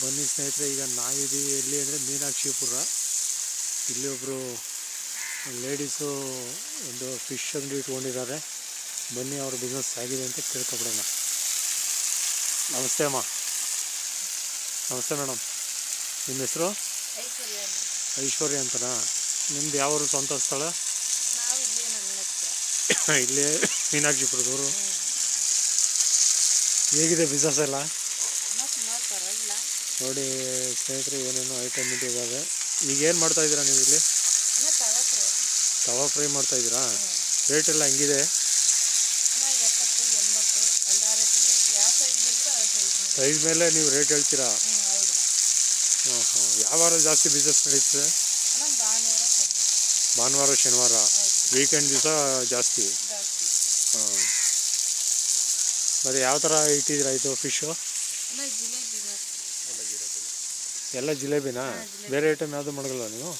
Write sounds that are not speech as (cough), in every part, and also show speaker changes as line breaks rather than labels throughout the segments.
ಬನ್ನಿ ಸ್ನೇಹಿತರೆ ಈಗ ನಾವಿದ್ದೀವಿ ಎಲ್ಲಿ ಅಂದರೆ ಮೀನಾಕ್ಷಿಪುರ. ಇಲ್ಲಿ ಒಬ್ಬರು ಲೇಡೀಸು ಒಂದು ಫಿಶ್ ಅಂಗಡಿ ಇಟ್ಕೊಂಡಿದ್ದಾರೆ. ಬನ್ನಿ ಅವ್ರ ಬಿಸ್ನೆಸ್ ಆಗಿದೆ ಅಂತ ಕೇಳ್ಕೊಬಿಡೋಣ ನಮಸ್ತೆ ಅಮ್ಮ. ನಮಸ್ತೆ ಮೇಡಮ್. ನಿಮ್ಮ ಹೆಸರು?
ಐಶ್ವರ್ಯ ಅಂತ.
ಐಶ್ವರ್ಯ ಅಂತನಾ? ನಿಮ್ದು ಯಾವ ಸ್ವಂತ ಸ್ಥಳ?
ಇಲ್ಲಿ (coughs)
ಮೀನಾಕ್ಷಿಪುರದವರು? ಹೇಗಿದೆ ಬಿಸ್ನೆಸ್ ಎಲ್ಲ? ನೋಡಿ ಸ್ನೇಹಿತರೆ ಏನೇನು ಐಟಮ್ ಇಟ್ಟಿದ್ದಾರೆ ಈಗ ಏನು ಮಾಡ್ತಾ ಇದ್ದೀರಾ ನೀವು ಇಲ್ಲಿ? ತವಾ ಫ್ರೈ ಮಾಡ್ತಾ ಇದ್ದೀರಾ? ರೇಟ್ ಎಲ್ಲ ಹೆಂಗಿದೆ?
ಸೈಜ್
ಮೇಲೆ. ನೀವು ರೇಟ್ ಹೇಳ್ತೀರಾ? ಹಾಂ ಹಾಂ. ಯಾವಾರ ಜಾಸ್ತಿ ಬಿಸ್ನೆಸ್ ನಡೀತದೆ?
ಭಾನುವಾರ ಶನಿವಾರ.
ವೀಕೆಂಡ್ ದಿವಸ ಜಾಸ್ತಿ? ಹಾಂ. ಮತ್ತು ಯಾವ ಥರ ಇಟ್ಟಿದ್ದೀರಾ ಇದು ಫಿಶು. ಎಲ್ಲ ಜಿಲೇಬಿನಾ? ಬೇರೆ ಐಟಮ್ ಯಾವುದು ಮಾಡಲ್ಲ ನೀವು?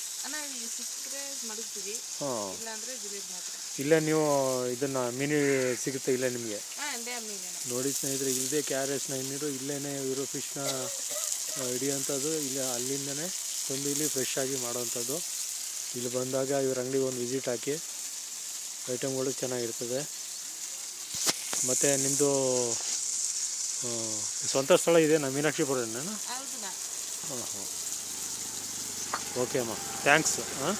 ಹಾಂ. ಇಲ್ಲೇ ನೀವು ಇದನ್ನ ಮೀನು ಸಿಗುತ್ತೆ ಇಲ್ಲೇ ನಿಮಗೆ? ನೋಡಿ ಸ್ನೇಹಿತರೆ ಇಲ್ಲದೆ ಕೆ ಆರ್ ಎಸ್ ನೀರು ಇಲ್ಲೇ ಇರೋ ಫಿಶ್ನ ಹಿಡಿಯೋಂಥದ್ದು ಇಲ್ಲಿ ಅಲ್ಲಿಂದನೇ ತಂದು ಇಲ್ಲಿ ಫ್ರೆಶ್ ಆಗಿ ಮಾಡೋವಂಥದ್ದು. ಇಲ್ಲಿ ಬಂದಾಗ ಇವ್ರ ಅಂಗಡಿಗೆ ಒಂದು ವಿಸಿಟ್ ಹಾಕಿ ಐಟಮ್ಗಳು ಚೆನ್ನಾಗಿರ್ತದೆ. ಮತ್ತು ನಿಮ್ಮದು ಸ್ವಂತ ಸ್ಥಳ ಇದೆ ನಾ ಮೀನಾಕ್ಷಿಪುರನ
ಹೌದಣ್ಣ
ಹಾಂ ಹಾಂ